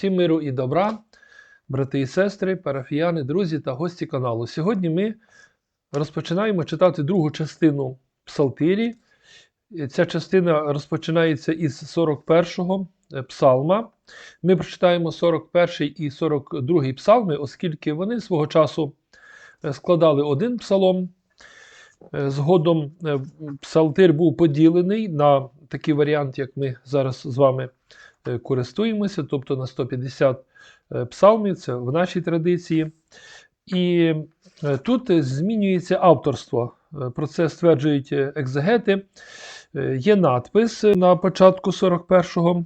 Всім миру і добра, брати і сестри, парафіяни, друзі та гості каналу. Сьогодні ми розпочинаємо читати другу частину Псалтирі. Ця частина розпочинається із 41-го псалма. Ми прочитаємо 41 і 42 псалми, оскільки вони свого часу е, складали один псалом. Е, Згодом е, псалтир був поділений на такий варіант, як ми зараз з вами е, користуємося, тобто на 150 е, псалмів, це в нашій традиції. І е, тут змінюється авторство. Е, Про це стверджують е, екзегети. Е, Є надпис на початку 41-го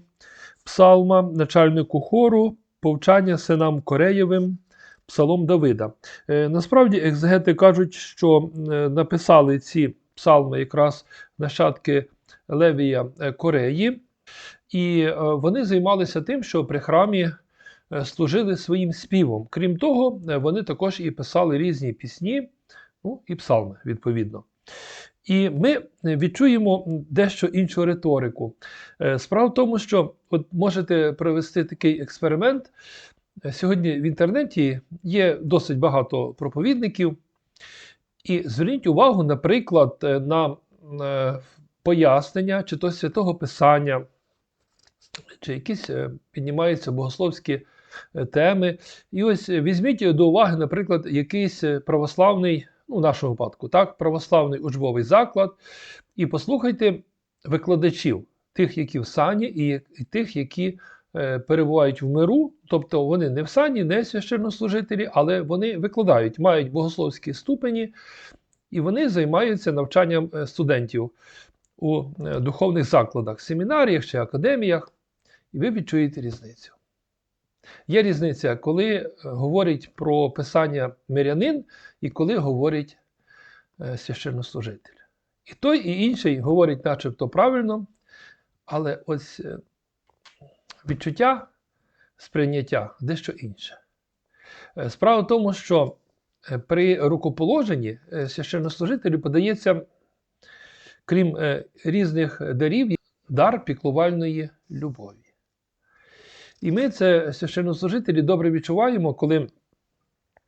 псалма, начальнику хору, повчання синам Кореєвим, псалом Давида. Е, Насправді, екзегети кажуть, що е, написали ці псалми якраз нащадки Левія е, Кореї, і е, вони займалися тим, що при храмі е, служили своїм співом. Крім того, е, вони також і писали різні пісні, ну і псалми, відповідно. І ми відчуємо дещо іншу риторику. Справа в тому, що от можете провести такий експеримент. Сьогодні в інтернеті є досить багато проповідників. І зверніть увагу, наприклад, на пояснення чи то святого Писання, чи якісь е, піднімаються богословські е, теми. І ось е, візьміть до уваги, наприклад, якийсь православний, ну, в нашому випадку, так, православний учбовий заклад, і послухайте викладачів, тих, які в сані, і, тих, які перебувають в миру, тобто вони не в сані, не священнослужителі, але вони викладають, мають богословські ступені, і вони займаються навчанням студентів у духовних закладах, семінаріях чи академіях, і ви відчуєте різницю. Є різниця, коли е, говорить про писання мирянин і коли говорить е, священнослужитель. І той, і інший говорить начебто правильно, але ось е, відчуття сприйняття дещо інше. Справа в тому, що при рукоположенні священнослужителю подається, крім різних дарів, дар піклувальної любові. І ми це священнослужителі добре відчуваємо, коли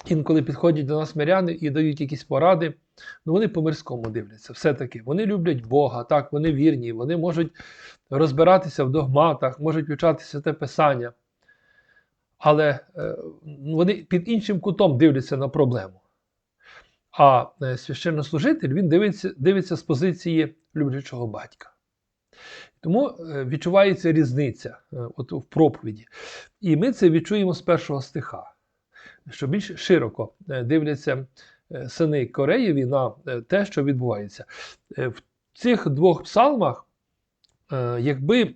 інколи підходять до нас миряни і дають якісь поради. Ну, вони по-мирському дивляться. Все-таки вони люблять Бога, так, вони вірні, вони можуть розбиратися в догматах, можуть вивчати те писання. Але е, вони під іншим кутом дивляться на проблему. А е, священнослужитель він дивиться, дивиться з позиції люблячого батька. Тому е, відчувається різниця е, от в проповіді. І ми це відчуємо з першого стиха, що більш широко е, дивляться сини Кореєві на те, що відбувається. В цих двох псалмах, якби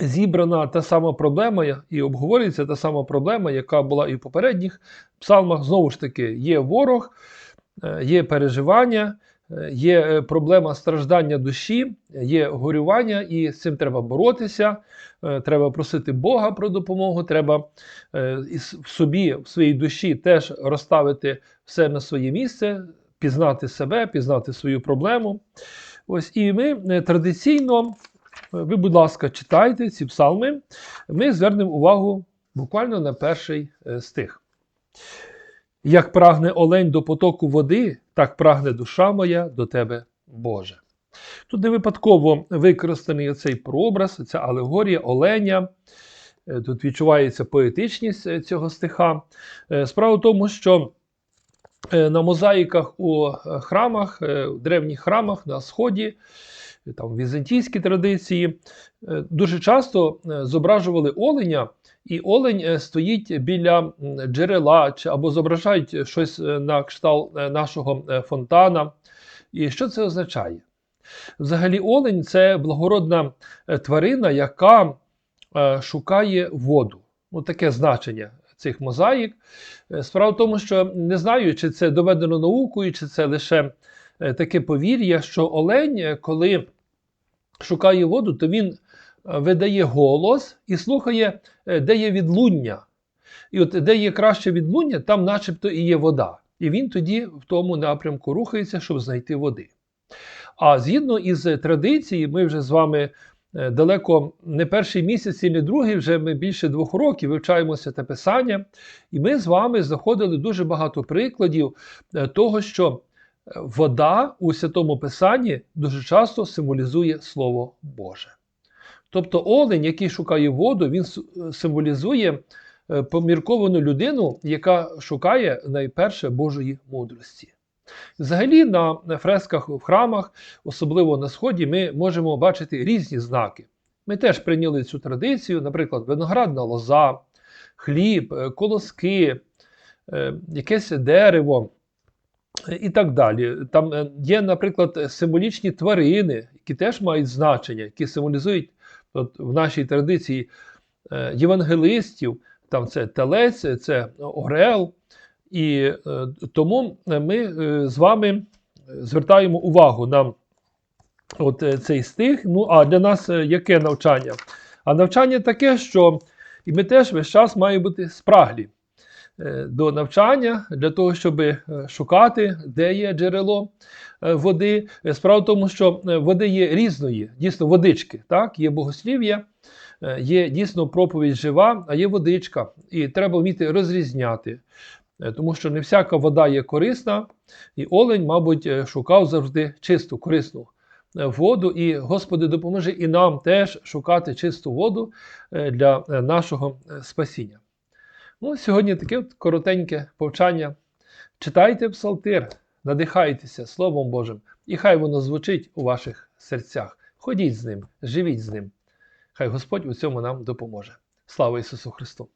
зібрана та сама проблема і обговорюється та сама проблема, яка була і в попередніх псалмах, знову ж таки, є ворог, є переживання, є е, проблема страждання душі, є горювання, і з цим треба боротися. е, Треба просити Бога про допомогу, треба е, в собі, в своїй душі теж розставити все на своє місце, пізнати себе, пізнати свою проблему. Ось і ми традиційно, ви, будь ласка, читайте ці псалми. Ми звернемо увагу буквально на перший стих. Як прагне олень до потоку води, так прагне душа моя до тебе, Боже. Тут не випадково використаний цей прообраз, ця алегорія оленя. Е, Тут відчувається поетичність е, цього стиха. Е, Справа в тому, що на мозаїках у храмах, в древніх храмах на Сході, там в візантійській традиції, е, дуже часто е, зображували оленя, і олень е, стоїть біля джерела або зображають щось на кшталт нашого фонтана. І що це означає? Взагалі, олень це благородна тварина, яка шукає воду. Ну, таке значення цих мозаїк. Справа в тому, що не знаю, чи це доведено наукою, чи це лише таке повір'я, що олень, коли шукає воду, то він е, видає голос і слухає, е, де є відлуння. І от де є краще відлуння, там начебто і є вода. І він тоді в тому напрямку рухається, щоб знайти води. А згідно із традиції, ми вже з вами е, далеко не перший місяць і не другий, вже ми більше двох років вивчаємо святе Писання, і ми з вами знаходили дуже багато прикладів е, того, що е, вода у святому Писанні дуже часто символізує Слово Боже. Тобто олень, який шукає воду, він символізує е, помірковану людину, яка шукає найперше Божої мудрості. Взагалі на фресках в храмах, особливо на сході, ми можемо бачити різні знаки. Ми теж прийняли цю традицію, наприклад, виноградна лоза, хліб, е, колоски, е, якесь дерево і так далі. Там е, є, наприклад, символічні тварини, які теж мають значення, які символізують от, в нашій традиції е, євангелистів. Там це телець, це орел. І е, тому ми з вами звертаємо увагу на от цей стих. Ну, а для нас яке навчання? А навчання таке, що і ми теж весь час маємо бути спраглі до навчання для того, щоб е, шукати, де є джерело е, води. Е, Справа в тому, що е, води є різної, дійсно водички. Так? Є богослів'я, е, є дійсно проповідь жива, а є водичка. І треба вміти розрізняти. Е, Тому що не всяка вода є корисна, і олень, мабуть, е, шукав завжди чисту, корисну е, воду. І Господи допоможе і нам теж шукати чисту воду е, для е, нашого е, спасіння. Ну, сьогодні таке от коротеньке повчання. Читайте псалтир, надихайтеся Словом Божим, і хай воно звучить у ваших серцях. Ходіть з ним, живіть з ним. Хай Господь у цьому нам допоможе. Слава Ісусу Христу!